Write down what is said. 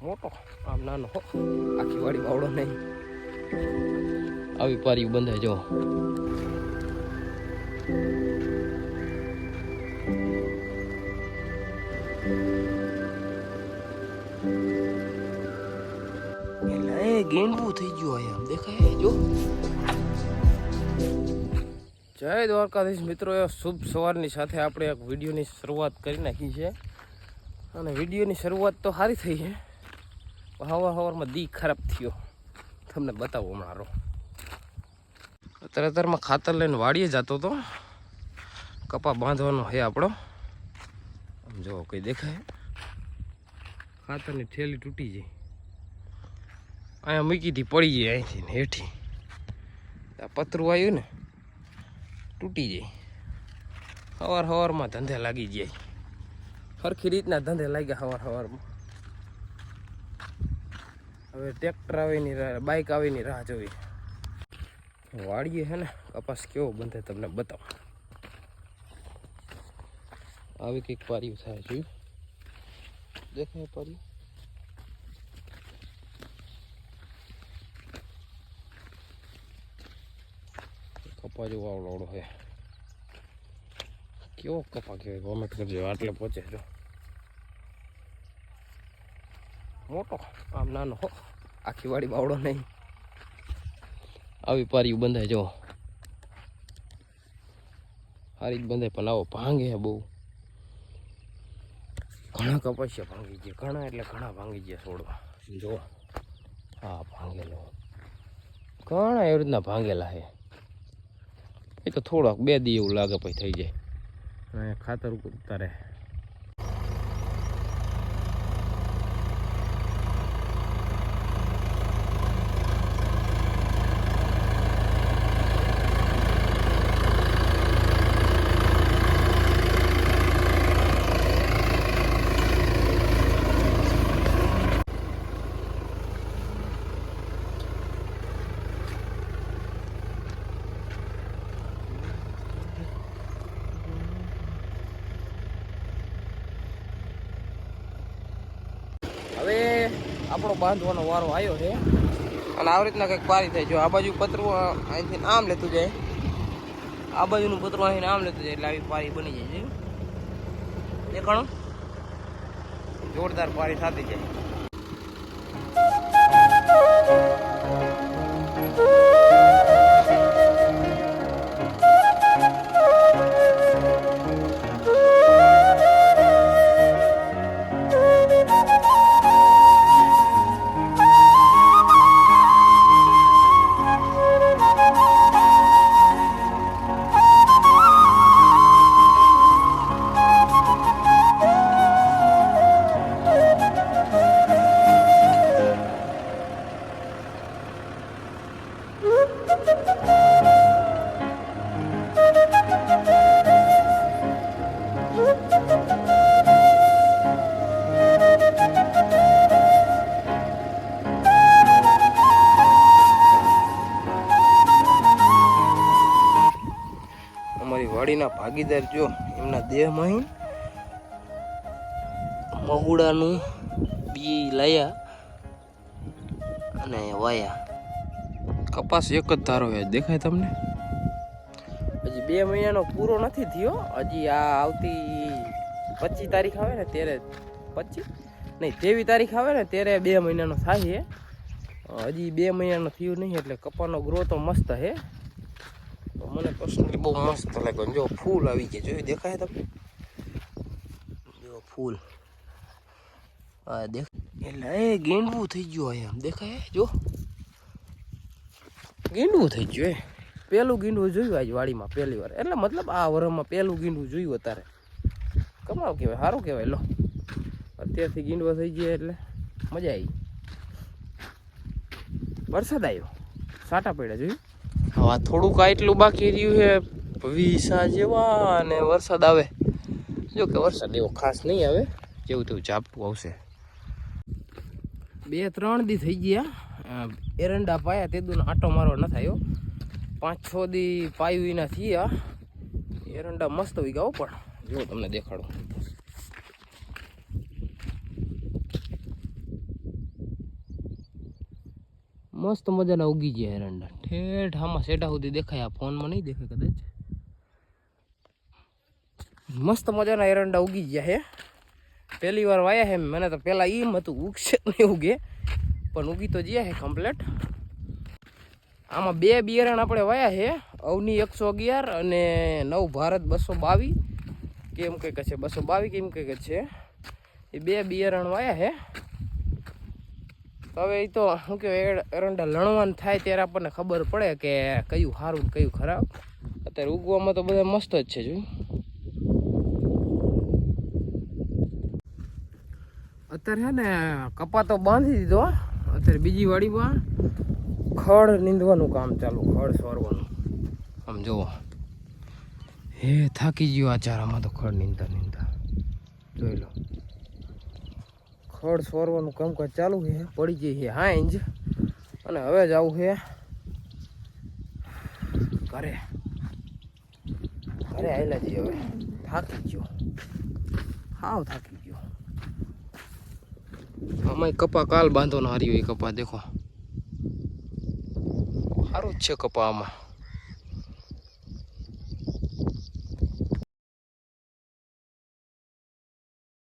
મોટો. આમ નાનો આખી વાડી વાવડો નહીં. આવી પારી બંધાય જો. એ ગેંડવું થઈ ગયું અહીંયા દેખાય. જો. જય દ્વારકાધીશ મિત્રો એ શુભ સવારની સાથે આપણે એક વિડીયોની શરૂઆત કરી નાખી છે. અને વિડીયોની શરૂઆત તો સારી થઈ છે. હવાર હવારમાં દી ખરાબ થયો. તમને બતાવો મારો. તરતરમાં ખાતર લઈને વાડીએ જતો હતો. કપા બાંધવાનો છે આપણો. જો કંઈ દેખાય. ખાતરની થેલી તૂટી જાય અહીંયા મૂકી હતી પડી જાય અહીંથી ને હેઠી. આ પતરું આવ્યું ને, તૂટી જાય હવાર હવારમાં ધંધે લાગી જાય સરખી રીતના ધંધે લાગ્યા હવાર સવારમાં હવે ટ્રેક્ટર આવીની બાઇક આવીની રાહ જોવી. વાળીએ છે ને, કપાસ કેવો બંધે તમને બતાવો. આવી કંઈક પાર્યું થાય જોયું દેખાય પાર્યું કપા જેવો આવડો છે. કેવો કપા કહેવાય? કોમેન્ટ કરજો, આટલે પહોંચે જો મોટો આમ નાનો હો. આખી વાડી બાવડો નહીં. આવી પારી બંધાય જો. સારી જ બંધાય, પણ આવો ભાંગે બહુ. ઘણા કપાસિયા ભાંગી ગયા. ઘણા એટલે ઘણા ભાંગી ગયા છોડવા. જો. હા, ભાંગેલો. ઘણા એવી રીતના ભાંગેલા છે એ તો થોડોક બે દી એવું લાગે પછી થઈ જાય. ખાતર ઉતારે હવે આપણો બાંધવાનો વારો આવ્યો છે. અને આવી રીતના કંઈક પારી થાય. જો આ બાજુ પતરું અહીંથી આમ લેતું જાય. આ બાજુનું પતરું અહીંથી આમ લેતું જાય એટલે આવી પારી બની જાય છે. દેખાણો? જોરદાર પારી થતી જાય. અમારી વાડીના ભાગીદાર જો, એમના દેહમાં મહુડાનું બી લાયા અને વાયા. કપાસ એક જ ધારો છે દેખાય તમને? બે મહિનાનો પૂરો નથી થયો. હજી આ આવતી પચીસ તારીખ આવે ને ત્યારે પચીસ? નહીં તેવી તારીખ આવે ને ત્યારે બે મહિનાનો થાય છે હજી બે મહિનાનો થયું નહીં એટલે કપાનો ગ્રો તો મસ્ત છે મને પર્સનલી બહુ મસ્ત લાગ્યો. જો ફૂલ આવી ગયા. જોયું, દેખાય તમને? જો ફૂલ. હા દેખ એટલે એ ગેંડવું થઈ ગયું અહીંયા. દેખાય? જો. ગેંડવું થઈ ગયું, એ. પેલું ગીંડું જોયું આજ વાડીમાં પહેલી વાર. એટલે મતલબ આ વરમાં પહેલું ગીંડું જોયું અત્યારે કમાવ કહેવાય સારું કહેવાય લો. અત્યારથી ગીંડવા થઈ ગયા એટલે મજા આવી. વરસાદ આવ્યો. સાટા પડ્યા જોયું? હા થોડુંક આ એટલું બાકી રહ્યું છે. વીસા જેવા અને વરસાદ આવે. જો કે વરસાદ એવો ખાસ નહીં આવે. જેવું તેવું ઝાપટું આવશે. બે ત્રણ દી થઈ ગયા. એરંડા પાયા તે દુનો આટો મારવા ન થયો પાંચ છ દી પાયું એના થયા. એરંડા મસ્ત વિગાવો પણ. જો તમને દેખાડું. મસ્ત મજાના ઉગી ગયા એરંડા. ઠેઠ આમાં સેઢા સુધી દેખાય, આ ફોનમાં નહીં દેખાય કદાચ. મસ્ત મજાના એરંડા ઉગી ગયા હે. પહેલી વાર વાયા હે મને તો પહેલાં એમ હતું, ઉગશે નહીં ઉગે. પણ ઉગી તો ગયા હે કમ્પ્લેટ આમાં બે બિયારણ આપણે વાયા છે. અવની એકસો અગિયાર અને નવ ભારત બસો બાવીસ. કેમ કંઈક છે? બસો બાવીસ કેમ કંઈક છે? એ બે બિયારણ વાયા છે. હવે એ તો શું કહેવાય એરંડા લણવાનું થાય ત્યારે આપણને ખબર પડે કે કયું સારું કયું ખરાબ. અત્યારે ઉગવામાં તો બધા મસ્ત જ છે જોઈ અત્યારે છે ને કપા તો બાંધી દીધો. અત્યારે બીજી વાડીમાં ખડ નીંદવાનું કામ ચાલુ, ખડ સોરવાનું. આમ જુઓ. હે, થાકી ગયો આ ચારામાં તો ખડ નીંદતા નીંદતા. જોઈ લો. ખડ સોરવાનું કામકાજ ચાલુ છે, પડી ગઈ છે હાંજ. અને હવે જવું છે. ઘરે. ઘરે આવેલા જઈએ હવે. થાકી ગયો. હાવ થાકી ગયો. આમાં કપા કાલ બાંધવાનો હાર્યો એ કપા, દેખો. સારું જ છે કપા આમાં